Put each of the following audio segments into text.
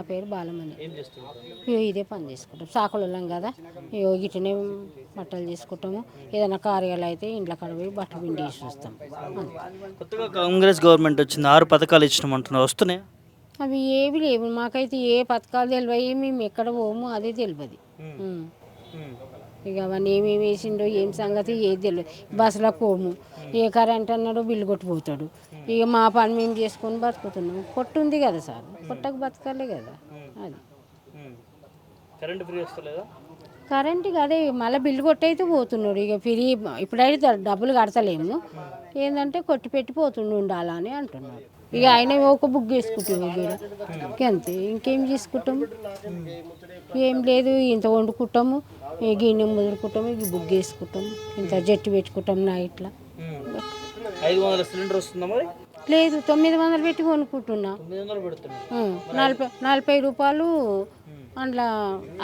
మా పేరు బాలమణి. ఇగో ఇదే పని చేసుకుంటాం. సాకులం కదా. ఇగో గిట్టనే బట్టలు చేసుకుంటాము. ఏదైనా కార్యాలు అయితే ఇంట్లో కాడ పోయి బట్టలు పిండి అంతే. కొత్తగా కాంగ్రెస్ గవర్నమెంట్ వచ్చింది. ఆరు పథకాలు ఇచ్చినామంటున్నారు. వస్తున్నాయి? అవి ఏవి లేవు. మాకైతే ఏ పథకాలు తెలివయి. మేము ఎక్కడ పోము అదే తెలియదు. ఇక అవన్నీ ఏమేమి వేసిండో ఏం సంగతి ఏది తెలియదు బస్సులో పోము. ఏ కరెంట్ అన్నాడో బిల్లు కొట్టిపోతాడు ఇక మా పని మేము చేసుకొని బతుకుతున్నాం. పొట్టు ఉంది కదా సార్. పొట్టకు బతకాలి కదా. అది. కరెంట్ ఫ్రీ వస్తలేదా? కరెంట్ అదే మళ్ళీ బిల్లు కొట్టయితే పోతున్నాడు. ఇక ఫ్రీ ఇప్పుడైతే డబ్బులు కడతలేము. ఏంటంటే కొట్టి పెట్టి పోతుండు ఉండాలా అని అంటున్నాడు. ఇక ఆయన ఒక బుక్ చేసుకుంటాం ఇక అంతే. ఇంకేం చేసుకుంటాం? ఏం లేదు. ఇంత వండుకుంటాము. గిన్నె ముదురుకుంటాము. ఇక బుక్ చేసుకుంటాము. ఇంత జట్టు పెట్టుకుంటాం నా ఇట్లా ఐదు వందల సిలిండర్ వస్తుందా మరి? లేదు తొమ్మిది వందలు పెట్టి కొనుక్కుంటున్నా. తొమ్మిది వందలు నలభై నలభై రూపాయలు అందులో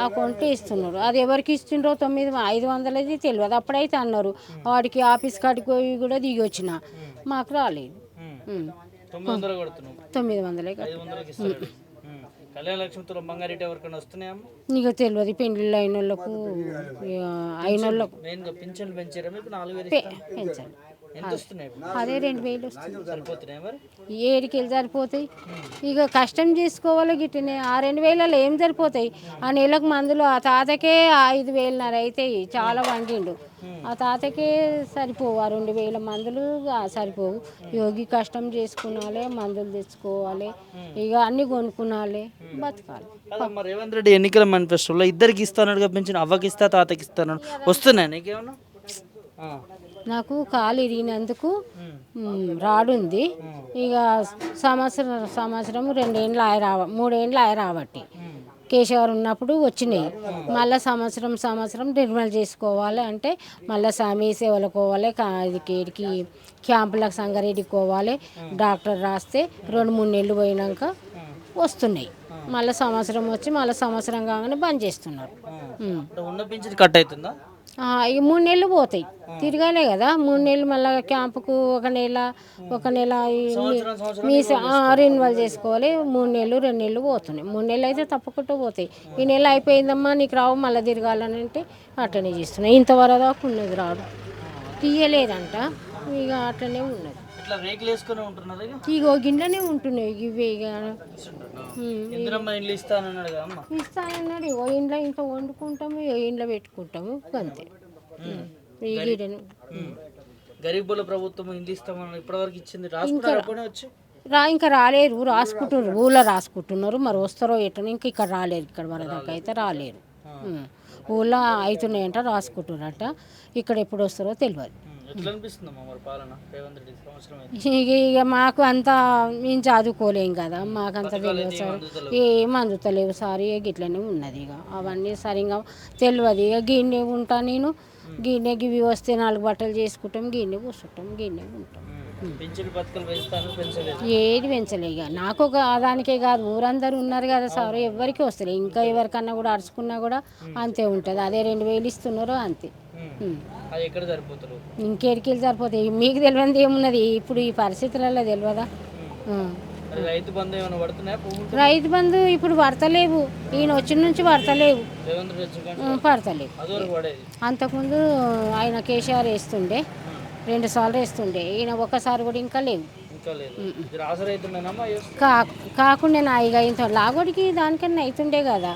అకౌంట్ ఇస్తున్నారు. అది ఎవరికి ఇస్తుండ్రో తొమ్మిది ఐదు వందలది తెలియదు. అప్పుడైతే అన్నారు వాడికి ఆఫీస్ కాడికి పోయి కూడా దిగి వచ్చిన. మాకు రాలేదు. తొమ్మిది వందలు కళ్యాణ లక్ష్మితో బంగారెడ్డి ఎవరికైనా వస్తున్నాయమ్మా నీకు తెలియదు పెళ్ళిళ్ళు అయిన వాళ్ళకు అయిన వాళ్ళకు పెంచారా? మీకు నాలుగు వేలు? పెంచాలి? అదే రెండు వేలు వస్తుంది సరిపోతున్నాయి మరి? ఏడికి వెళ్ళి సరిపోతాయి. ఇక కష్టం చేసుకోవాలి గిట్టనే. ఆ రెండు వేలలో ఏం సరిపోతాయి? ఆ నెలకు మందులు ఆ తాతకే ఐదు వేలున్నర అవుతాయి చాలా వండిండు ఆ తాతకే సరిపోవు. ఆ రెండు వేల మందులు ఆ సరిపోవు. యోగి కష్టం చేసుకునాలి మందులు తెచ్చుకోవాలి. ఇక అన్ని కొనుక్కునాలి బతకాలి. రేవంత్ రెడ్డి ఎన్నికల మేనిఫెస్టోలో ఇద్దరికి ఇస్తానడుగా పెంచిన అవ్వకి ఇస్తా తాతకి ఇస్తాను వస్తున్నాయి నీకేమన్నా? ఆ. నాకు కాలు ఇరిగినందుకు రాడుంది. ఇక సంవత్సరం సంవత్సరం రెండేండ్లు ఆయ రావ మూడేండ్లు ఆయ రాబట్టి కేశవర్ ఉన్నప్పుడు వచ్చినాయి. మళ్ళీ సంవత్సరం సంవత్సరం నిర్మల్ చేసుకోవాలి అంటే మళ్ళీ సమీ సేవలకు పోవాలి కా- ఇది కేడికి క్యాంపులకు సంగారెడ్డికి పోవాలి. డాక్టర్ రాస్తే రెండు మూడు నెలలు పోయినాక వస్తున్నాయి. మళ్ళీ సంవత్సరం వచ్చి మళ్ళీ సంవత్సరం కాగానే బంద్ చేస్తున్నారు. కట్ అవుతుందా? ఈ మూడు నెలలు పోతాయి. తిరగాలే కదా. మూడు నెలలు మళ్ళీ క్యాంపుకు ఒక నెల ఒక నెల ఈ మీ- రెన్యువల్ చేసుకోవాలి. మూడు నెలలు రెండు నెలలు పోతున్నాయి. మూడు నెలలు అయితే తప్పకుండా పోతాయి. ఈ నెల అయిపోయిందమ్మా నీకు రావు మళ్ళీ తిరగాలని అంటే అట్లనే చేస్తున్నాయి. ఇంతవరకు ఉన్నది రాడు తీయలేదంట. ఇక అట్లనే ఉన్నది. ఇట్లా రేకులు వేసుకొని ఉంటున్నారు ఇక? ఇగో గిన్నెనే ఉంటున్నాయి ఇవి ఇక. ఇందిరమ్మ ఇండ్లు ఇస్తానన్నాడు కదా అమ్మ ఇస్తానన్నాడు ఇగో ఇంట్లో ఇంట్లో వండుకుంటాము ఇంట్లో పెట్టుకుంటాము అంతే. ఈ గరీబుల ప్రభుత్వం ఇండ్లు ఇస్తామని ఇప్పటివరకు ఇచ్చింది. వచ్చి? రా ఇంకా రాలేరు. రాసుకుంటున్నారు. ఊళ్ళో రాసుకుంటున్నారు. మరి వస్తారో ఎట్టనో ఇంకా ఇక్కడ రాలేరు. ఇక్కడ వరదాకా అయితే రాలేరు. ఊళ్ళో అవుతున్నాయంట రాసుకుంటున్నారట. ఇక్కడ ఎప్పుడు వస్తారో తెలియదు. ఇక ఇక మాకు అంత మేము చదువుకోలేం కదా మాకు అంత తెలియదు సార్. ఏం అందుతలేవు సార్ ఇక గిట్లనే ఉన్నది ఇక. అవన్నీ సరిగా తెలియదు. ఇక గిన్నె ఉంటా నేను గిన్నె గివి వస్తే నాలుగు బట్టలు చేసుకుంటాం గిన్నె కూర్చుంటాం గిన్నె ఉంటాం. పింఛన్ పథకాలు పెంచుతాను పెంచలేదు. ఏది పెంచలే ఇక. నాకు ఒక ఆదానికే కాదు ఊరందరూ ఉన్నారు కదా సార్ ఎవరికి వస్తారు ఇంకా ఎవరికన్నా కూడా అరుచుకున్నా కూడా అంతే ఉంటుంది. అదే రెండు వేలు ఇస్తున్నారు అంతే. అది ఎక్కడ సరిపోతారు ఇంకేడికి వెళ్ళి సరిపోతాయి? మీకు తెలియదు ఏమున్నది? ఇప్పుడు ఈ పరిస్థితులలో తెలియదా? రైతు బంధు ఏమైనా పడుతున్నాయా? పువ్వులు రైతు బంధు ఇప్పుడు పడతలేవు. ఈయన వచ్చిన నుంచి పడతలేవు. పడతలేవు అంతకుముందు ఆయన కేసీఆర్ వేస్తుండే. రెండు సార్లు వేస్తుండే. ఈయన ఒక్కసారి కూడా ఇంకా లేవు. కాకుండా నా ఇక ఇంత లాగోడికి దానికన్నా అవుతుండే కదా.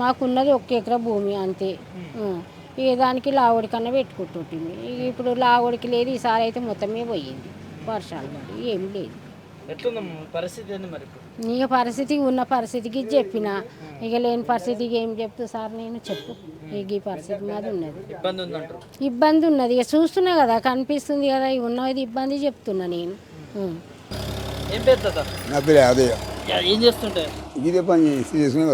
మాకున్నది ఒక్క ఎకరా భూమి అంతే. ఇక దానికి లాగోడి కన్నా పెట్టుకుంటుంటుంది ఇప్పుడు లాగోడికి లేదు ఈసారి అయితే మొత్తమే పోయింది. వర్షాలు పడి ఏం లేదు. ఇక పరిస్థితి ఉన్న పరిస్థితికి చెప్పిన. ఇక లేని పరిస్థితికి ఏం చెప్తూ సార్ నేను చెప్పు. ఈ పరిస్థితి మాది ఉన్నది. ఇబ్బంది ఉందంటారు. ఇబ్బంది ఉన్నది. ఇక చూస్తున్నా కదా కనిపిస్తుంది కదా ఇక ఉన్నది ఇబ్బంది చెప్తున్నా నేను. ఉం. ఏం పేరు తాత? నా పేరు అదే యా, ఏం చేస్తుంటే? ఇదే పని చేసి చేసుకునే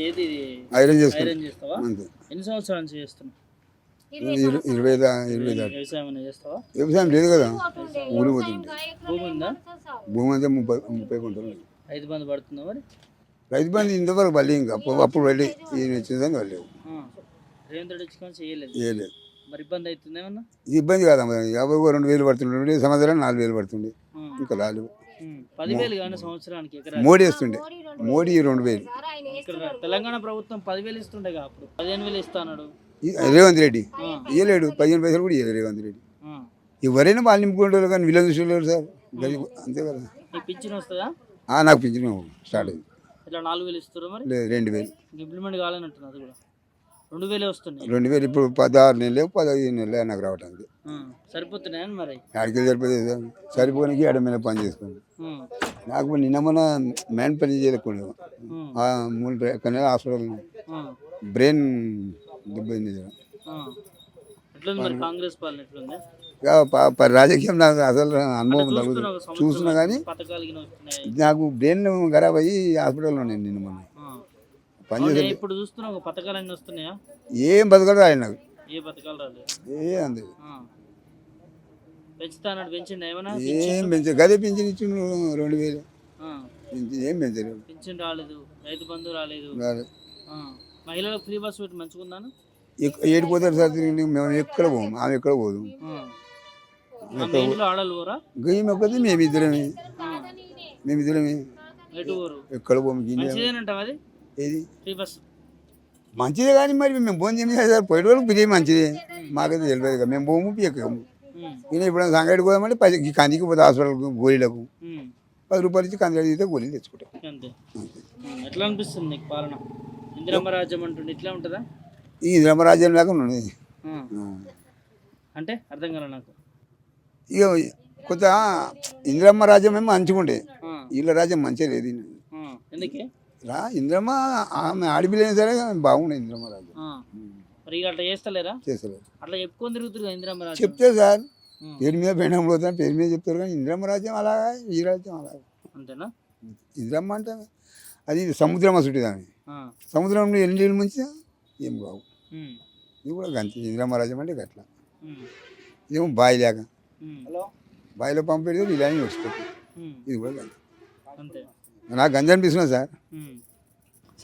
ఏది ఇది? ఐరన్ చేసుకుంటాం ఐరన్ చేస్తావా? అంతే. ఎన్ని సంవత్సరాల నుంచి చేస్తున్నావు? ఇరు- ఇరవై దా ఇరవై దాటి వ్యవసాయం ఏమైనా చేస్తావా? వ్యవసాయం లేదు కదా. ఊరు పోతుంది. భూమి ఉందా? భూమి అంతా ముప్పై ముప్పై గుంటలు రైతు బంధు పడుతుందా మరి? రైతు బంధు ఇంతవరకు పడలే ఇంకా. అప్పుడు అప్పుడు పడి ఈయన వచ్చిందని పడలేవు ఆ. రేవంత్ రెడ్డి వచ్చి చేయలేదు. ఏ లేదు మరి ఇబ్బంది అవుతుంది ఏమన్నా? ఇది ఇబ్బంది కాదమ్మా యాభై రెండు వేలు పడుతుండే సంవత్సరం నాలుగు వేలు పడుతుండే. ఇంకా రాలేవు ఉమ్. పదివేలు కానీ సంవత్సరానికి ఎకరా మోడీ వేస్తుండే. మోడీ రెండు వేలు. తెలంగాణ ప్రభుత్వం పదివేలు ఇస్తుండేగా అప్పుడు. పదిహేను వేలు ఇస్తాడు రేవంత్ రెడ్డి. ఇవ్వలేడు పదిహేను పైసలు కూడా ఇవ్వలేదు రేవంత్ రెడ్డి. ఎవరైనా వాళ్ళు నింపుకుంటారు కానీ వీళ్ళని చూడలేరు సార్. గరీబ్ అంతే కదా. పింఛన్ వస్తుందా? నాకు పింఛన్ స్టార్ట్ అయింది. ఇట్లా నాలుగు వేలు ఇస్తారు మరి? లేదు రెండు వేలు. ఇంప్లిమెంట్ కాలేనట్టున్నారు అది కూడా. రెండు వేలే వస్తున్నాయి. రెండు వేలు ఇప్పుడు పదహారు నెలలు పదహైదు నెలలు నాకు రావటానికి సరిపోతున్నాయని మరి. ఆడికి సరిపోతుంది ఆడ మీద పని చేసుకోండి ఉమ్. నాకు నిన్న మొన్న మ్యాన్ పని చేయలేకుండా. మూడు కానీ హాస్పిటల్ బ్రెయిన్ కాంగ్రెస్ పాలన ప- రాజకీయం నాకు అసలు అనుభవం తగ్గుతుంది. చూస్తున్నా కానీ నాకు బ్రెయిన్ ఖరాబ్ అయ్యి హాస్పిటల్లో నేను నిన్న మొన్న. ఆ. పని అవునే, చేసే ఇప్పుడు చూస్తున్నా పథకాలు అన్నీ వస్తున్నాయా? ఏం బతకడు ఆయన నాకు. ఏ పథకాలు రాలేదు ఏ అంది? పెంచిండు ఏం పెంచ గదే పింఛన్ ఇచ్చిండు రెండు వేలు. పింఛన్ ఏం పెంచలేదు. పింఛన్ రాలేదు రైతు బంధు రాలేదు. రాలే. ఆ. మహిళలకు ఫ్రీ బస్ పెట్టి మంచుకుందాను ఏడిపోతారు సార్ మేము ఎక్కడ పోము? ఆమె ఎక్కడ పోదు? గయ్యం ఎక్కది మేము ఇద్దరమే మేము ఇద్దరమే ఎటు ఊరు ఎక్కడ పోము? గిన్నె ఏది? మంచిదే కానీ మరి మేము ఫోన్ చేయలేదు సార్ పోయే వాళ్ళకి బిర్యానీ మంచిదే. మాకైతే తెలియదు కదా మేము ఎక్కము ఉమ్. ఈయన ఇప్పుడు సంగడికి పోదామంటే పది ఈ కందికి పోతే హాస్పిటల్కి గోళీలకు. పది రూపాయలు ఇచ్చి కంది తీస్తే గోళీలు తెచ్చుకుంటాం. ఎట్లా అనిపిస్తుంది నీకు పాలన? ఇందిరమ్మ రాజ్యం అంటుండే ఇట్లా ఉంటుందా? ఈ ధర్మరాజ్యం లాగా ఉన్నది. అంటే అర్థం కాలే నాకు. ఇక కొత్త ఇంద్రమ్మ రాజ్యం ఏమో మంచిగుండే. ఆ. వీళ్ళ రాజ్యం మంచిగా లేదు. ఎందుకే? రా ఇంద్రమ్మ ఆమె ఆడిపిల్లైనా సరే బాగుండే ఇంద్రమ్మ రాజ్యం ఆ. మరి ఇక అట్లా చేస్తలేరా చేస్తలేదు అట్లా చెప్పుకొని తిరుగుతురు కదా ఇందిరమ్మ రాజ్యం చెప్తే సార్. పేరు మీద పెండం పోతాను పేరు మీద చెప్తారు కానీ ఇంద్రమ్మ రాజ్యం అలాగా ఈ రాజ్యం అలాగా అంతేనా ఇంద్రమ్మ అంటే అది సముద్రం అసుటి దాని ఆ. సముద్రంలో ఎన్ని నీళ్ళు ముంచినా ఏం కావు ఉమ్. ఇది కూడా గంతే ఇంద్రమ్మ రాజ్యం అంటే గట్ల. ఇదేమో బావి లేక. బావిలో పంపు పెడితే ఇలానే వస్తుంది. ఇది కూడా గంతే అంతే నాకు గంజ అనిపిస్తున్నా సార్.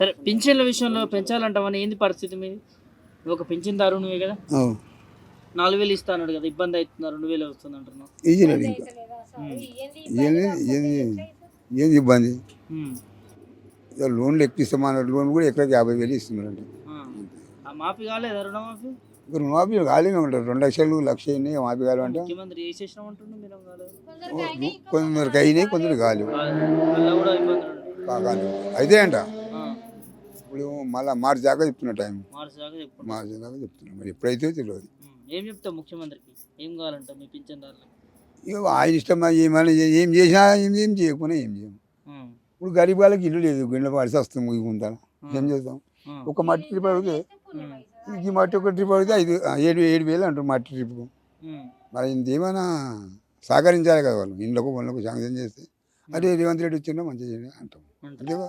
సరే పింఛన్ల విషయంలో పెంచాలంటావని ఏంది పరిస్థితి మీది? నువ్వు ఒక పింఛన్దారు నువ్వే కదా. నాలుగు వేలు ఇస్తా అన్నాడు కదా ఇబ్బంది అవుతుంది? రెండు వేలు వస్తుంది అంటున్నావు. ఇంకా. ఏంది ఏంది ఏంది ఇబ్బంది? లోన్లు ఎక్కువ ఇస్తామన్నారు లోన్ కూడా ఎక్కడికి యాభై వేలు ఇస్తున్నారంట. ఆ. ఆ మాఫీ కాలేదా రుణమాఫీ? రుణమాఫీ ఖాళీగా ఉంటారు. రెండు లక్షలు లక్ష అయినాయి మాఫీ కావాలంటే మీరు కాలేదు కొందరికి అయినాయి కొందరు కాలేవు అయితే అంట. ఇప్పుడు మళ్ళీ మార్చి దాకా చెప్తున్నా టైం. మార్చి దాకా చెప్తున్నా. మరి ఎప్పుడైతే తెలియదు. ఏం చెప్తావు ముఖ్యమంత్రికి? ఏం కావాలంట మీ పింఛన్దారులకు? ఇక ఆయన ఇష్టం ఏమైనా ఏం చేసినా ఏం ఏం చేయకుండా ఏం చేయం. ఉమ్. ఇప్పుడు గరీబ్ వాళ్ళకి ఇల్లు లేదు. గిన్నె పడితే వస్తుంది ముగిపోతాను ఏం చేస్తాం. ఒక మట్టి ఉమ్. ఈ మట్టి ఒక ట్రిప్ అడిగితే ఐదు ఏడు ఏడు వేలు అంటారు మట్టి ట్రిప్కు. మరి ఇంకేమైనా సహకరించాలి కదా వాళ్ళు. ఇండ్లకు వాళ్ళకు శాంక్షన్ చేస్తే. అదే రేవంత్ రెడ్డి వచ్చిందో మంచిగా చేయండి అంటాం. అంతేగా?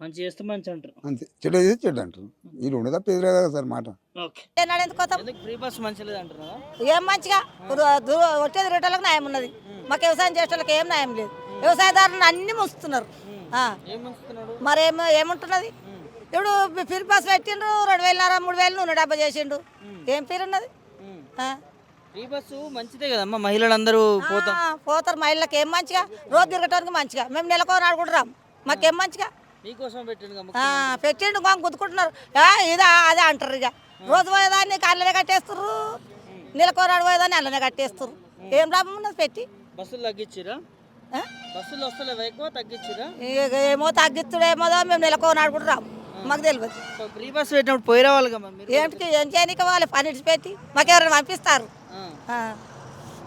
మంచి చేస్తే మంచి అంటారు. అంతే. చెడ్డ చేస్తే చెడ్డ అంటారు. ఈ రెండు తప్ప ఎదురే కదా సార్ మాట. ఫ్రీ బస్ మంచి ఏం మంచిగా? వచ్చేది రేటలకు న్యాయం ఉన్నది. మాకు వ్యవసాయం చేసేటోళ్ళకి ఏం న్యాయం లేదు. వ్యవసాయదారులను అన్ని ముంచుతున్నారు ఆ. ఏం మంచుతున్నాడు మరేం ఏముంటున్నది? ఇప్పుడు ఫిర్ పాస్ పెట్టిండ్రు రెండు వేలన్నర మూడు వేలు నూనె డబ్బా చేసిండు. ఏం పేరు ఉన్నది. ఫ్రీ బస్సు మంచిదే కదమ్మా మహిళలందరూ పోతాం. పోతారు మహిళలకు ఏం మంచిగా? రోజు తిరగటానికి మంచిగా. మేము నెలకు నాడు కూడా రాం. మాకేం మంచిగా? మీకోసం పెట్టిండు పెట్టిండు గుద్దుకుంటున్నారు. ఇదా అదే అంటారు ఇక. రోజు పోయేదాన్ని కళ్ళనే కట్టేస్తారు నెలకోనాడు పోయేదాన్ని అల్లనే కట్టేస్తారు ఏం లాభం ఉన్నది పెట్టి? బస్సులు తగ్గించిరా? బస్సులు వస్తలేవు ఎక్కువ? తగ్గించిరా? ఏమో తగ్గిస్తుడేమోదో మేము నెలకోనాడు కూడా రాము మాకు తెలియదు ఫ్రీ బస్ పెట్టినప్పుడు పోయి రావాలి కదా మీరు? ఏంటికి ఏం చేయనికి వాళ్ళు? పని పెట్టి మాకెవరైనా పంపిస్తారు.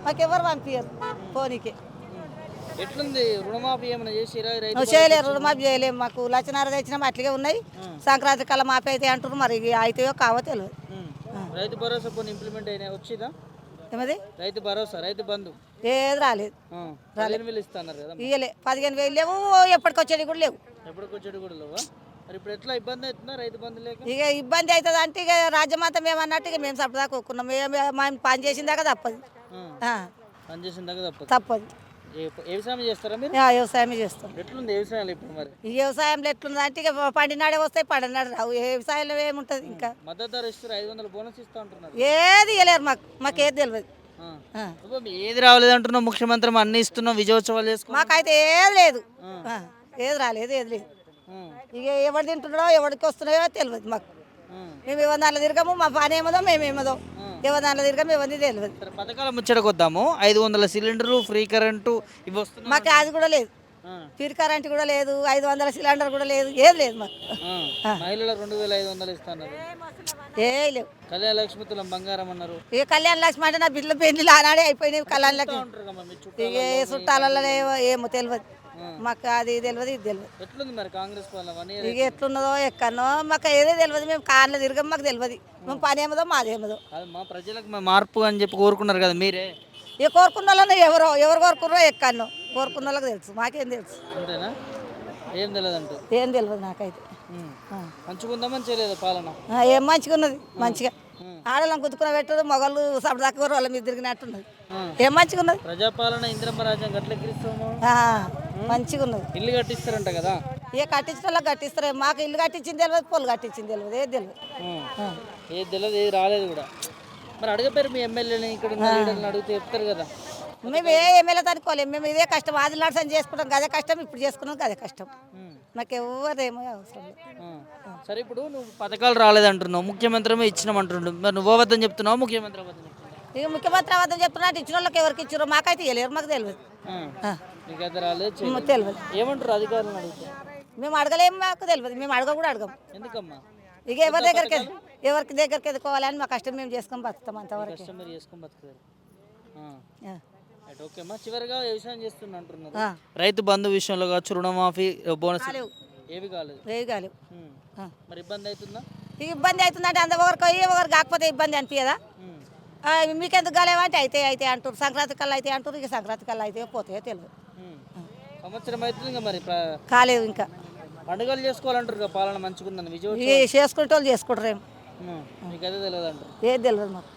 మాకెవరు పంపించరు పోనీకి. ఎట్లుంది? రుణమాఫీ ఏమైనా చేసిరా? రైతు నువ్వు చేయలేరు రుణమాఫీ చేయలేము మాకు లక్షణార తెచ్చినాం అట్లగే ఉన్నాయి. సంక్రాంతి కల్లా మాఫీ అయితే అంటారు మరి ఇక అయితాయో కావో తెలియదు. రైతు భరోసా కొన్ని ఇంప్లిమెంట్ అయినాయి. వచ్చిందా? ఏమది? రైతు భరోసా రైతు బంధు. ఏది రాలేదు. ఆ. పదిహేను వేలు ఇస్తున్నారు కదా ఇయ్యలే. పదిహేను వేలు లేవు ఎప్పటికొచ్చేది కూడా లేవు. ఎప్పటికొచ్చాడు కూడా లేవా? మరి ఇప్పుడు ఎట్లా ఇబ్బంది అవుతుందా రైతు బంధు లేక? ఇక ఇబ్బంది అవుతుంది అంటే ఇక రాజ్యమంతా మేము అన్నట్టు ఇక మేము సపదాకా ఒక్కున్నాం మేము మేము పని చేసిన దాకా తప్పదు. పని చేసిన దాకా తప్పదు. తప్పదు. వ్యవసాయం చేస్తారా మీరు? చేస్తాం. ఎట్లుంది వ్యవసాయాలు ఇప్పుడు మరి? ఈ వ్యవసాయంలో ఎట్లుంది అంటే ఇక పండినాడే వస్తాయి పండినాడు రావు. వ్యవసాయంలో ఏముంటుంది ఇంకా? మద్దతు ధర ఇస్తారు ఐదు వందల బోనస్ ఇస్తా అంటున్నారు. ఏది ఇవ్వలేరు మాకు. మాకు ఏది తెలియదు ఏది రాలేదు అంటున్నావు ముఖ్యమంత్రి అన్ని ఇస్తున్నావు విజయోత్సవాలు చేసుకున్నావు మాకైతే ఏది లేదు. ఏది రాలేదు ఏది లేదు. ఇక ఎవడు తింటున్నాడో ఎవరికి వస్తున్నాయో తెలియదు మాకు. మేము ఎవరి దాంట్లో తిరగము మా పని ఏమదో మేము ఏమదో. ఎవరి దాంట్లో తిరగము ఎవరిది తెలియదు. పథకాల ముచ్చటకు వద్దాము ఐదు వందల సిలిండర్లు ఫ్రీ కరెంటు ఇవి వస్తున్నాయి. మాకు అది కూడా లేదు. ఫిర్ కరెంట్ కూడా లేదు ఐదు వందల సిలిండర్ కూడా లేదు ఏది లేదు మాకు. మహిళలకు రెండు వేల ఐదు వందలు ఇస్తున్నారు. ఏ లేవు. కళ్యాణ లక్ష్మి తులం బంగారం అన్నారు. ఇక కళ్యాణ లక్ష్మి అంటే నా బిడ్డల పెళ్ళి ఆనాడే అయిపోయినాయి కళ్యాణ లక్ష్మి. ఏ చుట్టాలలో ఏమో తెలియదు. మాకు అది తెలియదు ఇది తెలియదు ఎట్లుంది మరి కాంగ్రెస్ పాలన? వన్ ఇయర్ ఇక ఎట్లున్నదో ఎక్కడనో మాకు ఏదో తెలియదు మేము కార్లో తిరగం మాకు తెలియదు మేము పని ఏమదో మాది ఏమదో. మా ప్రజలకు మార్పు అని చెప్పి కోరుకున్నారు కదా మీరే? ఇక కోరుకున్న వాళ్ళని ఎవరో ఎవరు కోరుకున్నారో ఎక్కడనో కోరుకున్న వాళ్ళకి తెలుసు మాకేం తెలుసు. అంతేనా? ఏం తెలియదు ఏం తెలియదు నాకైతే. ఆ. మంచుకుందా మంచిగా పాలన? ఏం మంచిగా. ఉన్నది మంచిగా ఆడలను కుదుకున పెట్టదు మొగలు సపదాకా వాళ్ళ మీద తిరిగినట్టున్నది. ఏం మంచిగా ఉన్నది ప్రజాపాలన ఇంద్రమ్మ రాజ్యం ఆ, మంచిగా ఉన్నది ఇల్లు కట్టిస్తారంట కదా? కట్టించిన వాళ్ళకి కట్టిస్తారు. మాకు ఇల్లు కట్టించింది తెలియదు పొలు కట్టించింది తెలియదు ఏది తెలియదు. ఏది తెలియదు ఏది రాలేదు కూడా. మరి అడగపోయారు మీ ఎమ్మెల్యేని ఇక్కడ ఉన్న లీడర్ని అడిగితే చెప్తారు కదా? మేము ఏ ఎమ్మెల్యే తనుకోలేము మేము ఇదే కష్టం. ఆది లాడ్సని చేసుకుంటాం. అదే కష్టం. ఇప్పుడు చేసుకున్నాం అదే కష్టం. మాకు ఎవరేమో అవసరం. సరే ఇప్పుడు నువ్వు పథకాలు రాలేదంటున్నావు. ముఖ్యమంత్రి ఇచ్చినామంటుండు. మరి నువ్వు అబద్ధం చెప్తున్నావు? ముఖ్యమంత్రి అబద్ధం ఇక ముఖ్యమంత్రి అబద్ధం చెప్తున్నట్టు ఇచ్చిన వాళ్ళకి ఎవరికి ఇచ్చారో మాకైతే ఇవ్వలేరు మాకు తెలియదు రాలేదు. తెలియదు ఏమంటారు అధికారులను అడిగితే? మేము అడగలేము మాకు తెలియదు మేము అడగ కూడా అడగం. ఎందుకమ్మా? ఇక ఎవరి దగ్గరికి ఎవరికి దగ్గరికి ఎదుకోవాలని మా కష్టం మేము చేసుకొని బతుకుతాం అంతవరకు. కష్టం మీరు చేసుకొని బతుకుతారు. ఆ. ఆ. రైట్ ఓకే అమ్మా. చివరిగా వ్యవసాయం చేస్తున్నా అంటున్నారు? ఆ. రైతు బంధు విషయంలో కావచ్చు రుణమాఫీ బోనస్. ఏవి కాలేదు? కాలేవు. మరి ఇబ్బంది అవుతుందా? ఇక ఇబ్బంది అవుతుందంటే అంత ఒకరికి ఒకరు కాకపోతే ఇబ్బంది అనిపించదా మీకెందుకు కాలేవంటే అయితే అయితే అంటారు సంక్రాంతి కల్లా అయితే అంటారు ఇక సంక్రాంతి కల్లా అయితే పోతాయో తెలియదు. సంవత్సరం అవుతుంది ఇంకా మరి కాలేవు ఇంకా. పండుగలు చేసుకోవాలంటారు కదా పాలన మంచిగుందని విజయ్ ఇక చేసుకుంటే వాళ్ళు చేసుకుంటారేమో. మీకైతే తెలియదు అంటారు ఏది తెలియదు మాకు.